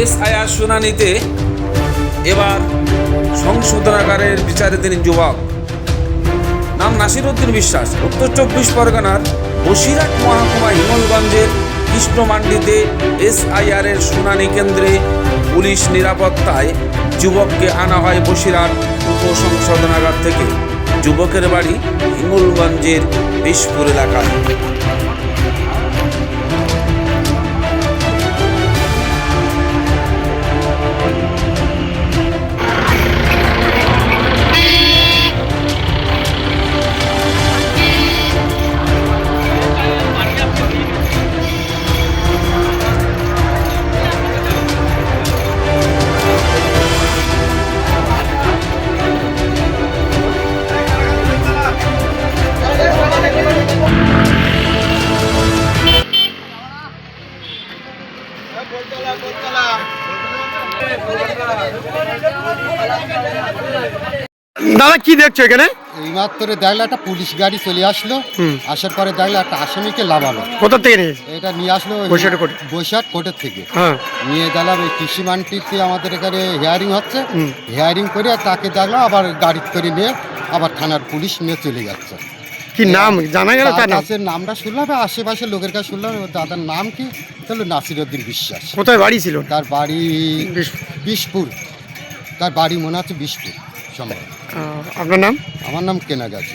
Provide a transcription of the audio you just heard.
SIR শুনানিতে এবার সংশোধনাগারের বিচারাধীন যুবক। নাম নাসিরউদ্দিন বিশ্বাস। উত্তর চব্বিশ পরগনার বসিরহাট মহকুমা হিঙ্গলগঞ্জের কৃষ্ণমান্ডিতে এসআইআর এর শুনানি কেন্দ্রে পুলিশ নিরাপত্তায় যুবককে আনা হয় বসিরহাট উপসংশোধনাগার থেকে। যুবকের বাড়ি হিমলগঞ্জের বিশপুর এলাকায়। দাদা কি দেখছ এখানে? এই মাত্র দেখলে একটা পুলিশ গাড়ি চলে আসলো। আসার পরে দেখলে একটা আসামিকে লাভালো। কোথা থেকে এটা নিয়ে আসলো বসিরহাট কোর্টের থেকে। হ্যাঁ। নিয়ে গেলাম এই কৃষি মান্ডিতে আমাদের এখানে হেয়ারিং হচ্ছে। হেয়ারিং করে তাকে দেখলাম আবার গাড়ি করে নিয়ে আবার থানার পুলিশ নিয়ে চলে যাচ্ছে। কি নাম? জানা গেল তার নাম? নামটা শুনলাম আর আশেপাশের লোকের কাছে শুনলাম ওর দাদার নাম কি? তাহলে নাসিরুদ্দিন বিশ্বাস। কোথায় বাড়ি ছিল? তার বাড়ি বিষপুর বিশপুর। তার বাড়ি মনে আছে বিশপুর সম্ভব আপনার নাম? আমার নাম কেনা গাছি